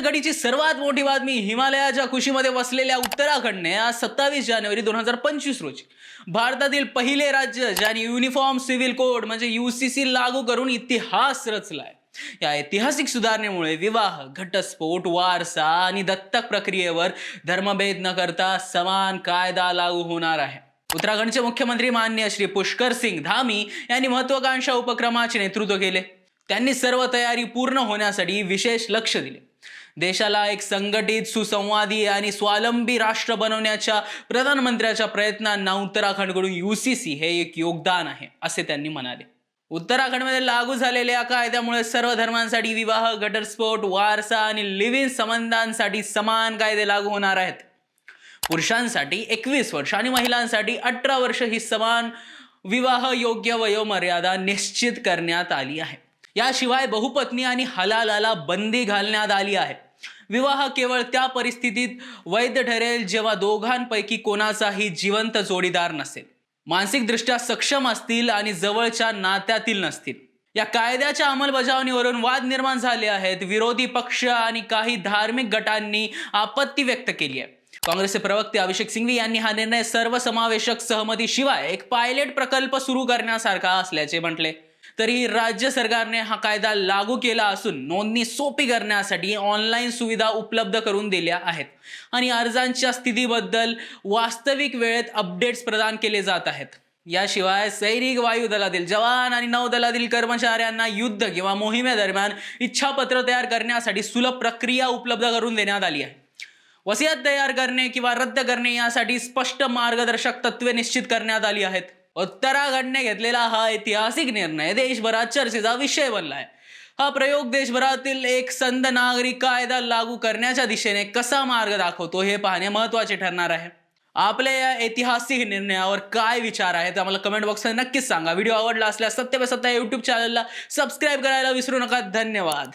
घडीची सर्वात मोठी बातमी हिमालयाच्या खुशीमध्ये वसलेल्या उत्तराखंडने आज सत्तावीस जानेवारी दोन हजार पंचवीस रोजी भारतातील पहिले राज्य ज्याने युनिफॉर्म सिव्हिल कोड म्हणजे युसीसी लागू करून इतिहास रचलाय. या ऐतिहासिक सुधारणेमुळे विवाह घटस्फोट वारसा आणि दत्तक प्रक्रियेवर धर्मभेद न करता समान कायदा लागू होणार आहे. उत्तराखंडचे मुख्यमंत्री मान्य श्री पुष्कर सिंग धामी यांनी महत्वाकांक्षा उपक्रमाचे नेतृत्व केले. त्यांनी सर्व तयारी पूर्ण होण्यासाठी विशेष लक्ष दिले. देशाला एक संघटित सुसंवादी आणि स्वावलंबी राष्ट्र बनवण्याच्या प्रधानमंत्र्याच्या प्रयत्नांना उत्तराखंडकडून सी हे एक योगदान आहे असे त्यांनी म्हणाले. उत्तराखंडमध्ये लागू झालेल्या कायद्यामुळे सर्व धर्मांसाठी विवाह गटरस्फोट वारसा आणि लिव्हिंग संबंधांसाठी समान कायदे लागू होणार आहेत. पुरुषांसाठी एकवीस वर्ष आणि महिलांसाठी अठरा वर्ष ही समान विवाह योग्य वयोमर्यादा निश्चित करण्यात आली आहे. याशिवाय बहुपत्नी आणि हलालाला बंदी घालण्यात आली आहे. विवाह केवळ त्या परिस्थितीत वैध ठरेल जेव्हा दोघांपैकी कोणाचाही जिवंत जोडीदार नसेल. मानसिकदृष्ट्या सक्षम असतील आणि जवळच्या नात्यातील नसतील. या कायद्याच्या अंमलबजावणीवरून वाद निर्माण झाले आहेत. विरोधी पक्ष आणि काही धार्मिक गटांनी आपत्ती व्यक्त केली आहे. काँग्रेसचे प्रवक्ते अभिषेक सिंघवी यांनी हा निर्णय सर्वसमावेशक सहमतीशिवाय एक पायलट प्रकल्प सुरू करण्यासारखा असल्याचे म्हटले. तरी राज्य सरकारने हा कायदा लागू केला असून नोंदणी सोपी करण्यासाठी ऑनलाईन सुविधा उपलब्ध करून दिल्या आहेत. आणि अर्जांच्या स्थितीबद्दल वास्तविक वेळेत अपडेट्स प्रदान केले जात आहेत. याशिवाय सैनिक वायू दलातील जवान आणि नौदलातील कर्मचाऱ्यांना युद्ध किंवा मोहिमेदरम्यान इच्छापत्र तयार करण्यासाठी सुलभ प्रक्रिया उपलब्ध करून देण्यात आली आहे. वसियत तयार करणे किंवा रद्द करणे यासाठी स्पष्ट मार्गदर्शक तत्वे निश्चित करण्यात आली आहेत. उत्तराखंडने घेतलेला हा ऐतिहासिक निर्णय देशभरात चर्चेचा विषय बनला आहे हा प्रयोग देशभरातील एक संध नागरिक कायदा लागू करण्याच्या दिशेने कसा मार्ग दाखवतो हे पाहणे महत्त्वाचे ठरणार आहे. आपल्या या ऐतिहासिक निर्णयावर काय विचार आहेत आम्हाला कमेंट बॉक्समध्ये नक्कीच सांगा. व्हिडिओ आवडला असल्यास सत्य पे सत्ता युट्यूब चॅनलला सबस्क्राईब करायला विसरू नका. धन्यवाद.